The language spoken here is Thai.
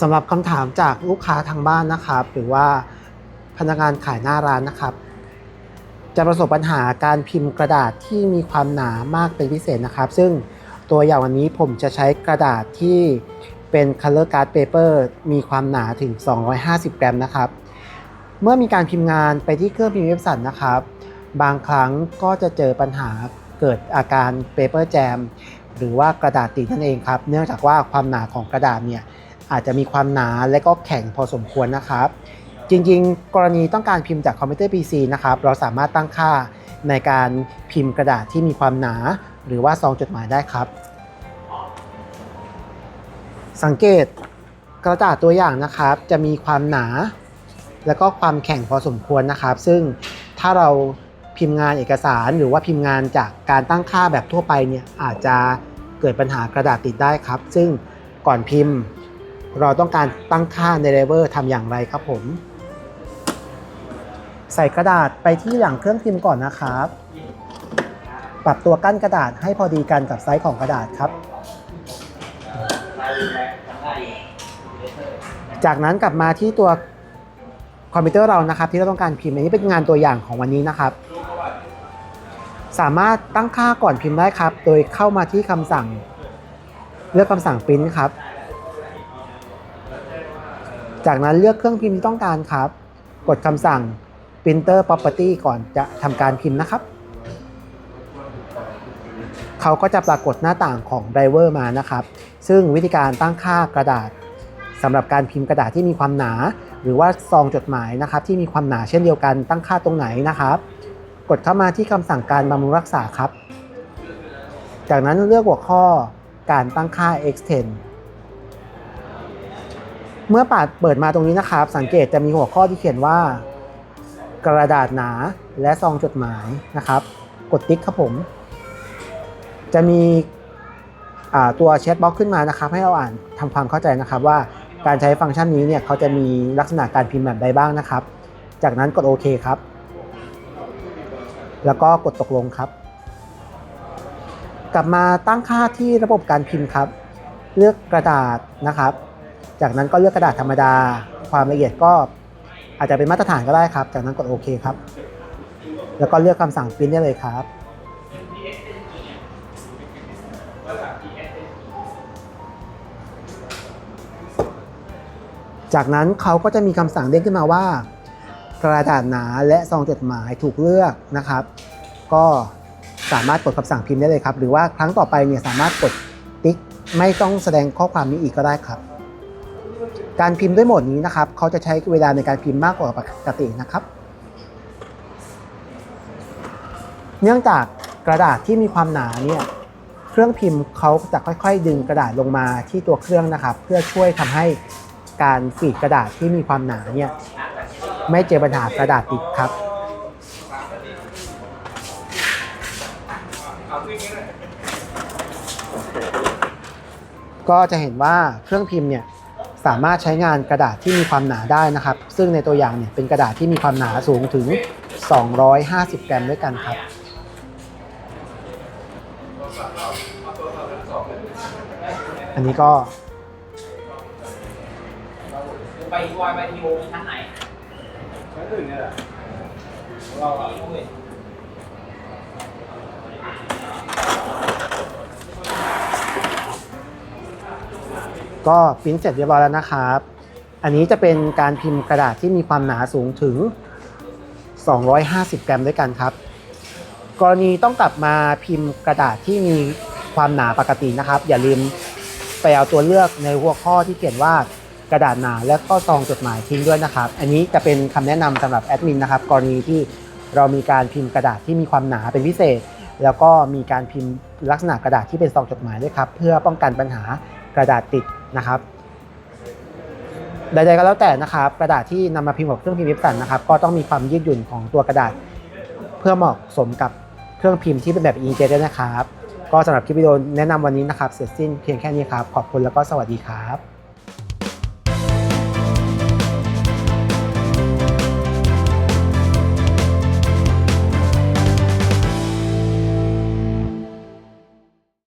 สำหรับคำถามจากลูกค้าทางบ้านนะครับ หรือว่าพนักงานขายหน้าร้านนะครับ จะประสบปัญหาการพิมพ์กระดาษที่มีความหนามากเป็นพิเศษนะครับ ซึ่งตัวอย่างวันนี้ผมจะใช้กระดาษที่เป็น color card paper มีความหนาถึง 250 กรัมนะครับ เมื่อมีการพิมพ์งานไปที่เครื่องพิมพ์เว็บสันนะครับ บางครั้งก็จะเจอปัญหาเกิดอาการ paper jam หรือว่ากระดาษติดนั่นเองครับ เนื่องจากว่าความหนาของกระดาษเนี่ย อาจจะมีความหนาและก็แข็งพอสมควรนะครับ จริงๆ กรณีต้องการพิมพ์จากคอมพิวเตอร์ PC นะครับ เราสามารถตั้งค่าในการพิมพ์กระดาษที่มีความหนา หรือว่าซองจดหมายได้ครับ สังเกตกระดาษตัวอย่างนะครับ จะมีความหนา แล้วก็ความแข็งพอสมควรนะครับ ซึ่งถ้าเราพิมพ์งานเอกสารหรือว่าพิมพ์งานจากการตั้งค่าแบบทั่วไปเนี่ยอาจจะเกิดปัญหากระดาษติดได้ครับ ซึ่งก่อนพิมพ์ เราต้องการตั้งค่าในเลเวอร์ทำอย่างไรครับผม ใส่กระดาษไปที่หลังเครื่องพิมพ์ก่อนนะครับ ปรับตัวกั้นกระดาษให้พอดีกันกับไซส์ของกระดาษครับ จากนั้นกลับมาที่ตัวคอมพิวเตอร์เรานะครับ ที่เราต้องการพิมพ์อันนี้เป็นงานตัวอย่างของวันนี้นะครับ สามารถตั้งค่าก่อนพิมพ์ได้ครับ โดยเข้ามาที่คำสั่ง เลือกคำสั่งปริ้นครับ จากนั้นเลือกเครื่องพิมพ์ที่ต้องการครับ กดคำสั่ง printer property ก่อนจะทำการพิมพ์นะครับ เขาก็จะปรากฏหน้าต่างของ driver มานะครับ ซึ่งวิธีการตั้งค่ากระดาษสำหรับการพิมพ์กระดาษที่มีความหนา หรือว่าซองจดหมายนะครับ ที่มีความหนาเช่นเดียวกันตั้งค่าตรงไหนนะครับ กดเข้ามาที่คำสั่งการบำรุงรักษาครับ จากนั้นเลือกหัวข้อการตั้งค่า extend เมื่อปาดเปิดมาตรงนี้นะครับ สังเกตจะมีหัวข้อที่เขียนว่า กระดาษหนาและซองจดหมายนะครับ กดติ๊กครับผม จะมีตัวแชทบ็อกขึ้นมานะครับ ให้เราอ่านทำความเข้าใจนะครับว่าการใช้ฟังก์ชันนี้เนี่ยเขาจะมีลักษณะการพิมพ์แบบใดบ้างนะครับ จากนั้นกดโอเคครับ แล้วก็กดตกลงครับ กลับมาตั้งค่าที่ระบบการพิมพ์ครับ เลือกกระดาษนะครับ จากนั้นก็เลือกกระดาษธรรมดา ความละเอียดก็อาจจะเป็นมาตรฐานก็ได้ครับ จากนั้นกดโอเคครับ แล้วก็เลือกคำสั่งพิมพ์ได้เลยครับจากนั้นเขาก็จะมีคำสั่งเด้งขึ้นมาว่า กระดาษหนาและซองจดหมายถูกเลือกนะครับ ก็สามารถกดคำสั่งพิมพ์ได้เลยครับ หรือว่าครั้งต่อไปเนี่ยสามารถกดติ๊กไม่ต้องแสดงข้อความนี้อีกก็ได้ครับ การพิมพ์ด้วยโหมดนี้นะครับเขาจะใช้เวลาในการพิมพ์มากกว่าปกตินะครับ เนื่องจากกระดาษที่มีความหนาเนี่ยเครื่องพิมพ์เขาจะค่อย ๆ ดึงกระดาษลงมาที่ตัวเครื่องนะครับ เพื่อช่วยทำให้การฟีดกระดาษที่มีความหนาเนี่ยไม่เจอปัญหากระดาษติดครับก็จะเห็นว่าเครื่องพิมพ์เนี่ย สามารถใช้งานกระดาษที่มีความหนาได้นะครับ ซึ่งในตัวอย่างเนี่ยเป็นกระดาษที่มีความหนาสูงถึง 250 กรัมด้วยกันครับ อันนี้ก็ไปวอยไปทีโอชั้นไหนชั้นหนึ่งเนี่ยแหละเราอะ ก็ปริ้นเสร็จเรียบร้อยแล้วนะครับ อันนี้จะเป็นการพิมพ์กระดาษที่มีความหนาสูงถึง 250 กรัมด้วยกันครับ กรณีต้องกลับมาพิมพ์กระดาษที่มีความหนาปกตินะครับ อย่าลืมไปเอาตัวเลือกในหัวข้อที่เขียนว่ากระดาษหนาและก็ซองจดหมายทิ้งด้วยนะครับ อันนี้จะเป็นคำแนะนำสำหรับแอดมินนะครับ กรณีที่เรามีการพิมพ์กระดาษที่มีความหนาเป็นพิเศษ แล้วก็มีการพิมพ์ลักษณะกระดาษที่เป็นซองจดหมายด้วยครับ เพื่อป้องกันปัญหา กระดาษติดนะครับใดๆก็แล้วแต่นะครับ กระดาษที่นำมาพิมพ์กับเครื่องพิมพ์เว็บสันนะครับ ก็ต้องมีความยืดหยุ่นของตัวกระดาษ เพื่อเหมาะสมกับเครื่องพิมพ์ที่เป็นแบบ e ีเด้วยนะครับ ก็สำหรับคลิปวิดีโอแนะนำวันนี้นะครับ เสร็จสิ้นเพียงแค่นี้ครับ ขอบคุณแล้วก็สวัสดีครับ